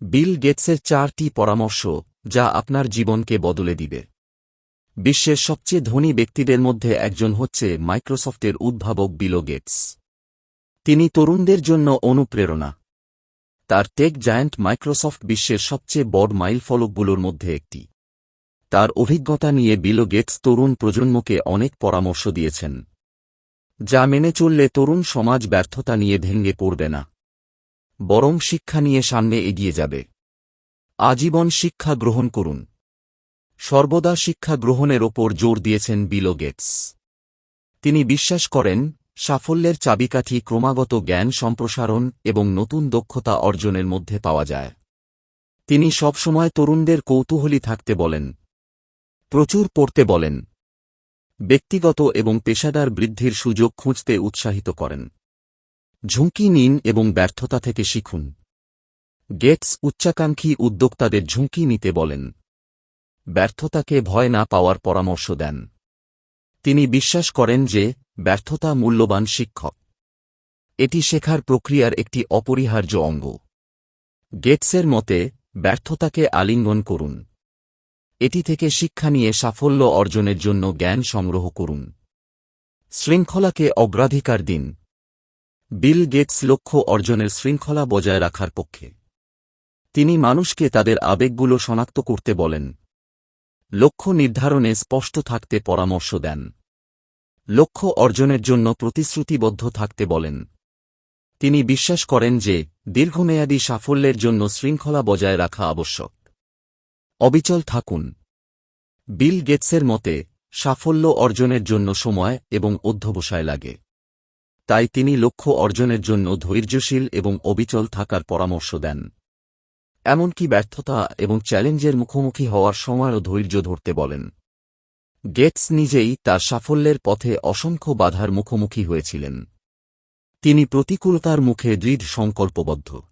বিল গেটসের চারটি পরামর্শ, যা আপনার জীবনকে বদলে দিবে। বিশ্বের সবচেয়ে ধনী ব্যক্তিদের মধ্যে একজন হচ্ছে মাইক্রোসফটের উদ্ভাবক বিলো গেটস। তিনি তরুণদের জন্য অনুপ্রেরণা। তার টেক জায়ান্ট মাইক্রোসফট বিশ্বের সবচেয়ে বড় মাইলফলকগুলোর মধ্যে একটি। তার অভিজ্ঞতা নিয়ে বিলো গেটস তরুণ প্রজন্মকে অনেক পরামর্শ দিয়েছেন, যা মেনে চললে তরুণ সমাজ ব্যর্থতা নিয়ে ভেঙে পড়বে না। বরং শিক্ষা নিয়ে সামনে এগিয়ে যাবে। আজীবন শিক্ষা গ্রহণ করুন। সর্বদা শিক্ষা গ্রহণের ওপর জোর দিয়েছেন বিলো গেটস। তিনি বিশ্বাস করেন, সাফল্যের চাবিকাঠি ক্রমাগত জ্ঞান সম্প্রসারণ এবং নতুন দক্ষতা অর্জনের মধ্যে পাওয়া যায়। তিনি সবসময় তরুণদের কৌতূহলী থাকতে বলেন, প্রচুর পড়তে বলেন, ব্যক্তিগত এবং পেশাদার বৃদ্ধির সুযোগ খুঁজতে উৎসাহিত করেন। ঝুঁকি নিন এবং ব্যর্থতা থেকে শিখুন। গেটস উচ্চাকাঙ্ক্ষী উদ্যোক্তাদের ঝুঁকি নিতে বলেন। ব্যর্থতাকে ভয় না পাওয়ার পরামর্শ দেন। তিনি বিশ্বাস করেন যে, ব্যর্থতা মূল্যবান শিক্ষক। এটি শেখার প্রক্রিয়ার একটি অপরিহার্য অঙ্গ। গেটসের মতে, ব্যর্থতাকে আলিঙ্গন করুন। এটি থেকে শিক্ষা নিয়ে সাফল্য অর্জনের জন্য জ্ঞান সংগ্রহ করুন। শৃঙ্খলাকে অগ্রাধিকার দিন। বিল গেটস লক্ষ্য অর্জনের শৃঙ্খলা বজায় রাখার পক্ষে। তিনি মানুষকে তাদের আবেগগুলো শনাক্ত করতে বলেন। লক্ষ্য নির্ধারণে স্পষ্ট থাকতে পরামর্শ দেন। লক্ষ্য অর্জনের জন্য প্রতিশ্রুতিবদ্ধ থাকতে বলেন। তিনি বিশ্বাস করেন যে, দীর্ঘমেয়াদী সাফল্যের জন্য শৃঙ্খলা বজায় রাখা আবশ্যক। অবিচল থাকুন। বিল গেটসের মতে, সাফল্য অর্জনের জন্য সময় এবং অধ্যবসায় লাগে। তাই তিনি লক্ষ্য অর্জনের জন্য ধৈর্যশীল এবং অবিচল থাকার পরামর্শ দেন। এমনকি ব্যর্থতা এবং চ্যালেঞ্জের মুখোমুখি হওয়ার সময়ও ধৈর্য ধরতে বলেন। গেটস নিজেই তার সাফল্যের পথে অসংখ্য বাধার মুখোমুখি হয়েছিলেন। তিনি প্রতিকূলতার মুখে দৃঢ় সংকল্পবদ্ধ।